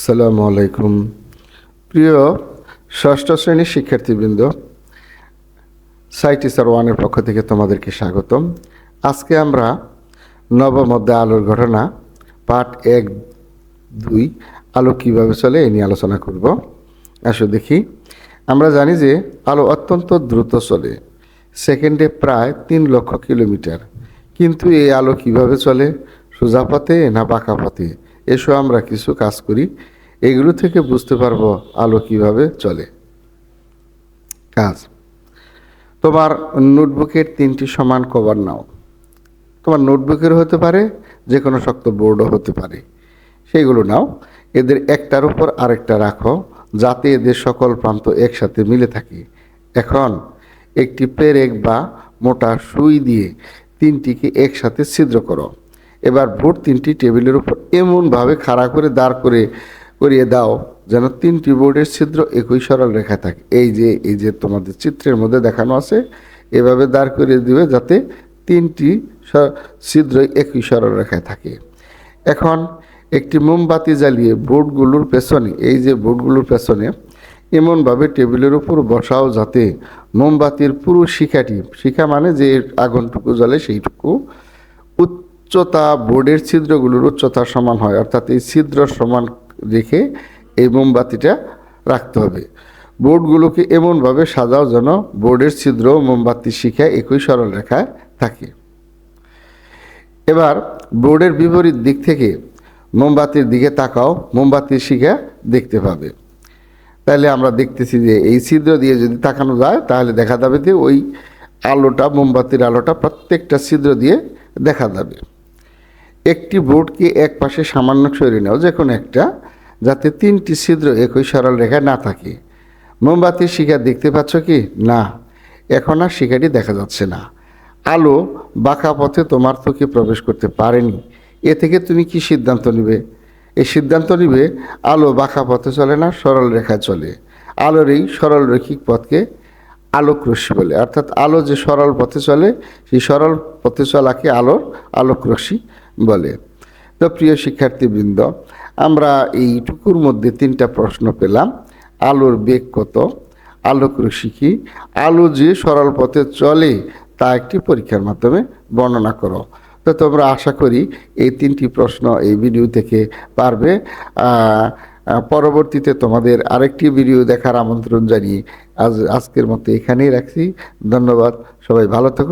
আসসালামু আলাইকুম। প্রিয় ষষ্ঠ শ্রেণির শিক্ষার্থীবৃন্দ, সাইটিসার ওয়ানের পক্ষ থেকে তোমাদেরকে স্বাগতম। আজকে আমরা নবম অধ্যায় আলোর ঘটনা, পাঠ এক দুই, আলো কীভাবে চলে এই নিয়ে আলোচনা করব। আসো দেখি। আমরা জানি যে আলো অত্যন্ত দ্রুত চলে, সেকেন্ডে প্রায় তিন লক্ষ কিলোমিটার। কিন্তু এই আলো কীভাবে চলে? সোজা পথে না বাঁকা পথে? এসো আমরা কিছু কাজ করি। এগুলো থেকে বুঝতে পারব আলো কীভাবে চলে। কাজ। তোমার নোটবুকের তিনটি সমান কভার নাও। তোমার নোটবুকের হতে পারে যে কোনো শক্ত বোর্ডও হতে পারে। সেইগুলো নাও। এদের একটার উপর আরেকটা রাখো, যাতে এদের সকল প্রান্ত একসাথে মিলে থাকে। এখন একটি পেরেক বা মোটা সুই দিয়ে তিনটিকে একসাথে ছিদ্র করো। এবার বোর্ড তিনটি টেবিলের উপর এমনভাবে খাড়া করে দাঁড় করে, করিয়ে দাও, যেন তিনটি বোর্ডের ছিদ্র একই সরল রেখা থাকে। এই যে এই যে তোমাদের চিত্রের মধ্যে দেখানো আছে, এভাবে দাঁড় করিয়ে দিবে যাতে তিনটি ছিদ্রই একই সরল রেখায় থাকে। এখন একটি মোমবাতি জ্বালিয়ে বোর্ডগুলোর পেছনে, এই যে বোর্ডগুলোর পেছনে এমনভাবে টেবিলের উপর বসাও যাতে মোমবাতির পুরো শিখাটি, শিখা মানে যে আগুনটুকু জ্বলে সেইটুকু উচ্চতা বোর্ডের ছিদ্রগুলোর উচ্চতা সমান হয়। অর্থাৎ এই ছিদ্র সমান রেখে এই মোমবাতিটা রাখতে হবে। বোর্ডগুলোকে এমনভাবে সাজাও যেন বোর্ডের ছিদ্র ও মোমবাতির শিখা একই সরল রেখায় থাকে। এবার বোর্ডের বিপরীত দিক থেকে মোমবাতির দিকে তাকাও মোমবাতির শিখা দেখতে পাবে। তাহলে আমরা দেখতেছি যে এই ছিদ্র দিয়ে যদি তাকানো যায়, তাহলে দেখা যাবে যে ওই আলোটা, মোমবাতির আলোটা প্রত্যেকটা ছিদ্র দিয়ে দেখা যাবে। একটি বোর্ডকে এক পাশে সামান্য সরিয়ে নাও যে কোনো একটা, যাতে তিনটি ছিদ্র একই সরল রেখায় না থাকে। মোমবাতির শিখা দেখতে পাচ্ছ কি? না, এখন আর শিখাটি দেখা যাচ্ছে না। আলো বাঁকা পথে তোমার চোখে প্রবেশ করতে পারেনি। এ থেকে তুমি কি সিদ্ধান্ত নিবে? এই সিদ্ধান্ত নিবে, আলো বাঁকা পথে চলে না, সরল রেখায় চলে। আলোর এই সরল রৈখিক পথকে আলোক রশ্মি বলে। অর্থাৎ আলো যে সরল পথে চলে, সেই সরল পথে চলাকে আলোর আলোক রশ্মি বলে। তো প্রিয় শিক্ষার্থীবৃন্দ, আমরা এইটুকুর মধ্যে তিনটা প্রশ্ন পেলাম। আলোর বেগ কত? আলোক রশ্মি কি? আলো যে সরল পথে চলে, তা একটি পরীক্ষার মাধ্যমে বর্ণনা করো। তো তোমরা আশা করি এই তিনটি প্রশ্ন এই ভিডিও থেকে পারবে। পরবর্তীতে তোমাদের আরেকটি ভিডিও দেখার আমন্ত্রণ জানিয়ে আজ, আজকের মতো এখানেই রাখছি। ধন্যবাদ। সবাই ভালো থাকো